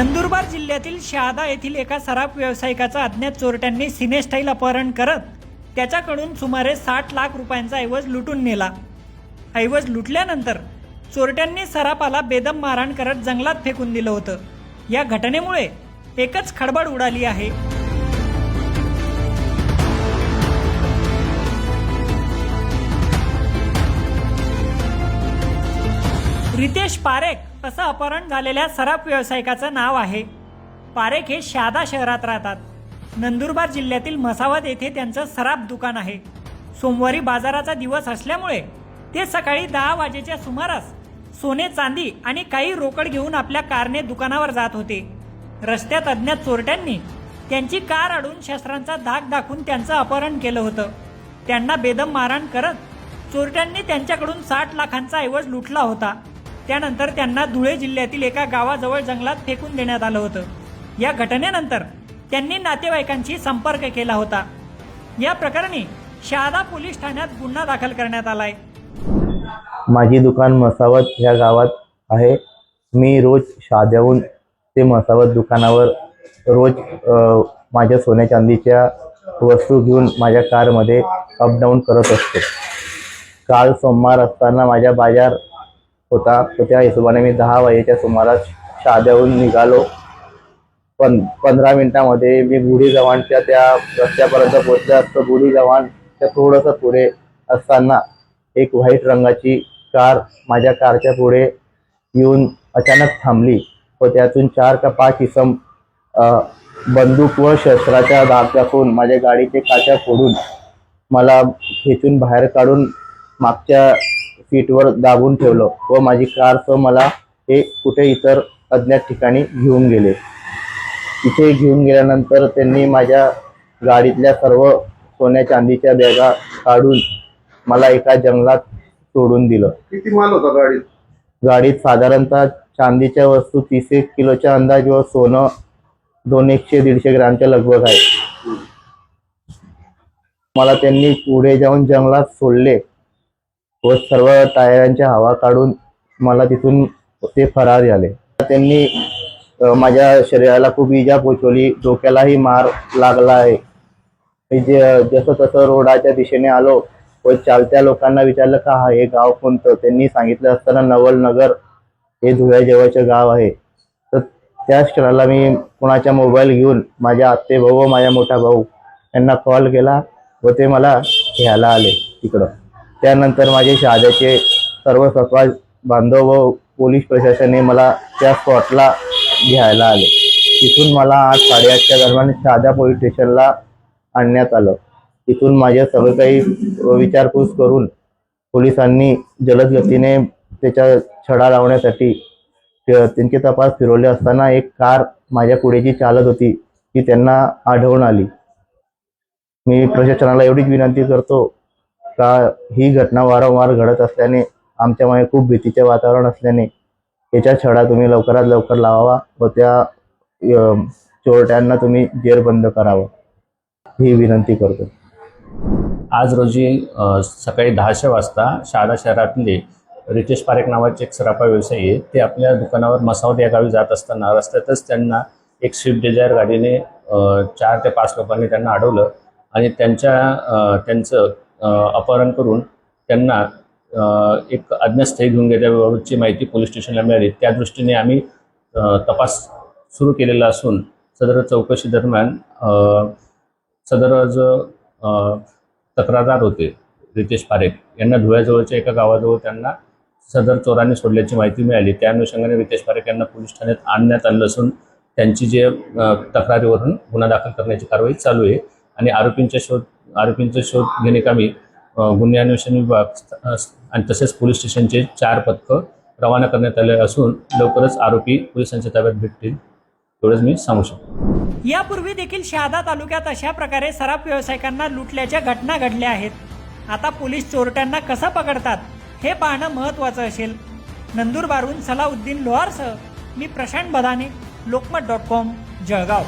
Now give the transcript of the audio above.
नंदुरबार जिल्ह्यातील शहादा येथील एका सराफ व्यावसायिकाचं अज्ञात चोरट्यांनी सिनेस्टाईल अपहरण करत त्याच्याकडून सुमारे साठ लाख रुपयांचा ऐवज लुटून नेला. ऐवज लुटल्यानंतर चोरट्यांनी सराफाला बेदम मारहाण करत जंगलात फेकून दिलं होतं. या घटनेमुळे एकच खडबड उडाली आहे. रितेश पारेख असं अपहरण झालेल्या सराफ व्यावसायिकाचं नाव आहे. पारेख हे शहादा शहरात राहतात. नंदुरबार जिल्ह्यातील मसावत येथे त्यांचं सराफ दुकान आहे. सोमवारी बाजाराचा दिवस असल्यामुळे ते सकाळी दहा वाजेच्या सुमारास सोने चांदी आणि काही रोकड घेऊन आपल्या कारने दुकानावर जात होते. रस्त्यात अज्ञात चोरट्यांनी त्यांची कार अडून शस्त्रांचा धाक दाखवून त्यांचं अपहरण केलं होतं. त्यांना बेदम मारहाण करत चोरट्यांनी त्यांच्याकडून साठ लाखांचा ऐवज लुटला होता. त्यानंतर त्यांना धुळे जिल्ह्यातील एका गावाजवळ जंगलात फेकून देण्यात आलं होतं. या घटनेनंतर त्यांनी नातेवाईकांशी संपर्क केला होता. या प्रकरणी शहादा पोलीस ठाण्यात गुन्हा दाखल करण्यात आलाय. माझी दुकान मसावत ह्या गावात आहे. मी रोज शाद्याहून ते मसावत दुकानावर रोज माझ्या सोन्या चांदीच्या वस्तू घेऊन माझ्या कारमध्ये अपडाऊन करत असतो. काल सोमवार असताना माझ्या बाजार होता. तर त्या हिशोबाने मी दहा वाजेच्या सुमारास शाद्याहून निघालो. पण पंधरा मिनिटामध्ये मी बुढी जवानच्या त्या रस्त्यापर्यंत पोहोचलो. असतो बुढी जवानच्या थोडंसं पुढे असताना एक व्हाईट रंगाची कार माझ्या कारच्या पुढे येऊन अचानक थांबली व त्यातून चार का पाच इसम बंदूक व शस्त्राच्या दाब दाखवून माझ्या गाडीचे काचा फोडून मला खेचून बाहेर काढून मागच्या सीटवर दाबून ठेवलं व माझी कारसह मला हे कुठे इतर अज्ञात ठिकाणी घेऊन गेले. तिथे घेऊन गेल्यानंतर त्यांनी माझ्या गाडीतल्या सर्व सोन्या चांदीच्या बॅगा काढून मला एका जंगलात सोडून दिलं. किती माल होता गाडीत? गाडीत साधारणतः चांदीच्या वस्तू तीस एक किलोच्या अंदाज व सोनं दोन एकशे दीडशे ग्रामच्या लगभग आहे. मला त्यांनी पुढे जाऊन जंगलात सोडले. व सर्व टायरांच्या हवा काढून मला तिथून ते फरार झाले. त्यांनी माझ्या शरीराला खूप इजा पोचवली. डोक्यालाही मार लागला आहे. जे जसं तसं रोडाच्या दिशेने आलो व चालत्या लोकांना विचारलं का हा हे गाव कोणतं? त्यांनी सांगितलं असताना नवलनगर हे धुळ्याजवळचं गाव आहे. तर त्याच क्षणाला मी कोणाचा मोबाईल घेऊन माझ्या आत्ते भाऊ व माझा मोठा भाऊ यांना कॉल केला व ते मला घ्यायला आले तिकडं. त्यानंतर माझे शहाद्याचे सर्व सत्वा बांधव व पोलीस प्रशासने मला त्या स्पॉटला घ्यायला आले. तिथून मला आठ साडेआठच्या दरम्यान शहादा पोलीस स्टेशनला आणण्यात आलं. तिथून माझे सगळं काही विचारपूस करून पोलिसांनी जलद गतीने त्याच्या छडा लावण्यासाठी त्यांची त्यांचे तपास फिरवले असताना एक कार माझ्या पुढे जी चालत होती ती त्यांना आढळून आली. मी प्रशासनाला एवढीच विनंती करतो का ही घटना वारंवार घडत असल्याने आमच्यामुळे खूप भीतीचे वातावरण असल्याने याच्या छडा तुम्ही लवकरात लवकर लावावा व त्या चोरट्यांना तुम्ही जेरबंद करावं. ही विनंती करतो. आज रोजी सकाळी दहाशे वाजता शहादा शहरातले रितेश पारेख नावाचे एक सराफा व्यवसायी आहे ते आपल्या दुकानावर मसावत या गावी जात असताना रस्त्यातच त्यांना एक स्विफ्ट डिझायर गाडीने चार ते पाच लोकांनी त्यांना अडवलं आणि त्यांच्या त्यांचं अपहरण करून त्यांना एक अज्ञातस्थळी घेऊन गेल्याबाबतची माहिती पोलीस स्टेशनला मिळाली. त्या दृष्टीने आम्ही तपास सुरू केलेला असून सदर चौकशी दरम्यान सदर जो तक्रारदार होते रितेश पारेख यांना धुळ्याजवळच्या एका गावाजवळ त्यांना सदर चोरांनी सोडल्याची माहिती मिळाली. त्या अनुषंगाने रितेश पारेख यांना पोलीस ठाण्यात आणण्यात आलं असून त्यांची जे तक्रारीवरून गुन्हा दाखल करण्याची कारवाई चालू आहे. आणि आरोपींच्या शोध आरोपींचा शोध घेणेकामी गुन्हे अन्वेषण विभाग आणि तसेच पोलीस स्टेशनचे चार पथकं रवाना करण्यात आले असून लवकरच आरोपी पोलिसांच्या ताब्यात भेटतील एवढंच मी सांगू शकतो. यापूर्वी देखील शहादा तालुक्यात अशा प्रकारे सराफ व्यावसायिकांना लुटल्याच्या घटना घडल्या आहेत. आता पोलीस चोरट्यांना कसं पकडतात हे पाहणं महत्त्वाचं असेल. नंदुरबारहून सलाउद्दीन लोहारसह मी प्रशांत बदाने लोकमत डॉट कॉम जळगाव.